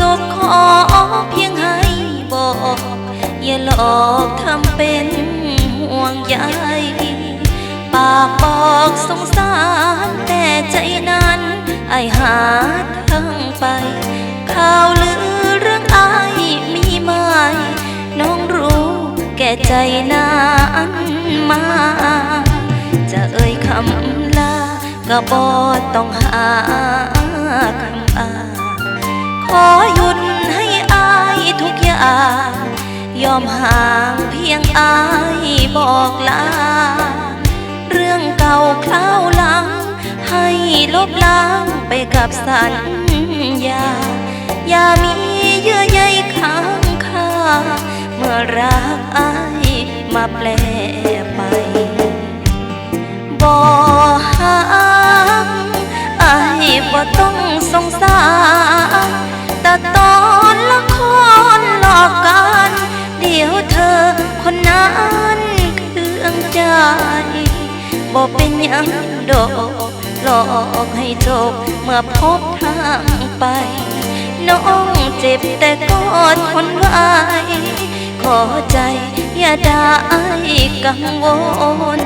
จบขอเพียงให้บอก อย่าหลอกทำเป็นห่วงใยปากบอกสงสารแต่ใจนั้นไอหาทางไป ข่าวลือเรื่องไอมีไหมน้องรู้แก่ใจนั้นมา จะเอ่ยคำลาก็บอต้องหาคำอา ยอมห่างเพียงอายบอกลา เรื่องเก่าคราวหลัง ให้ลบล้างไปกับสัญญา อย่ามีเยื่อใยค้างคาเมื่อรักอายมาแปลไปบ่หักอายบ่ต้องสงสาร ดี๋ยวเธอคนนั้นเครื่องใจบ่เป็นยังดอกหลอกให้จบเมื่อพบทางไป น้องเจ็บแต่ก็ทนไว้ขอใจอย่าได้กังวล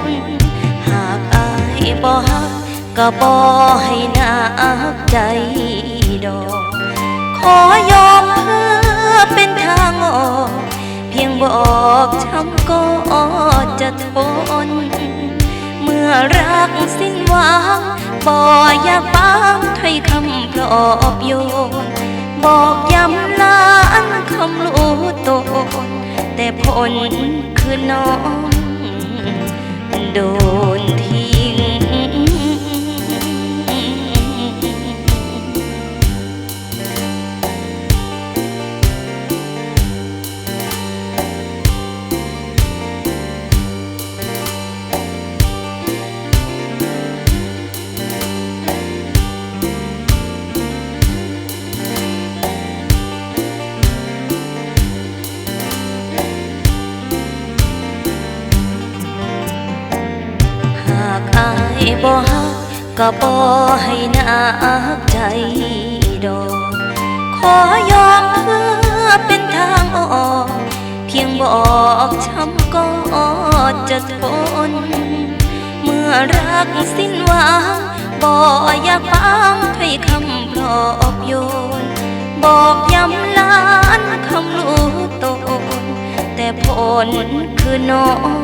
หากอายบ่ฮักก็บ่ให้นักใจ อบอกช้ำก็จะทน เมื่อรักสิ้นหวังบ่อยากฟังถ้อยคำปลอบโยนบอกย้ำล้านคำรู้ตนแต่ผลคือน้องโดน บ่ฮักก็บ่ให้นักใจดอก ขอยอมเพื่อเป็นทางออก เพียงบอกช้ำก็จะทน เมื่อรักสิ้นหวังบ่อยากฟังถ้อยคำปลอบโยน บอกย้ำล้านคำรู้ตนแต่ผลคือน้อง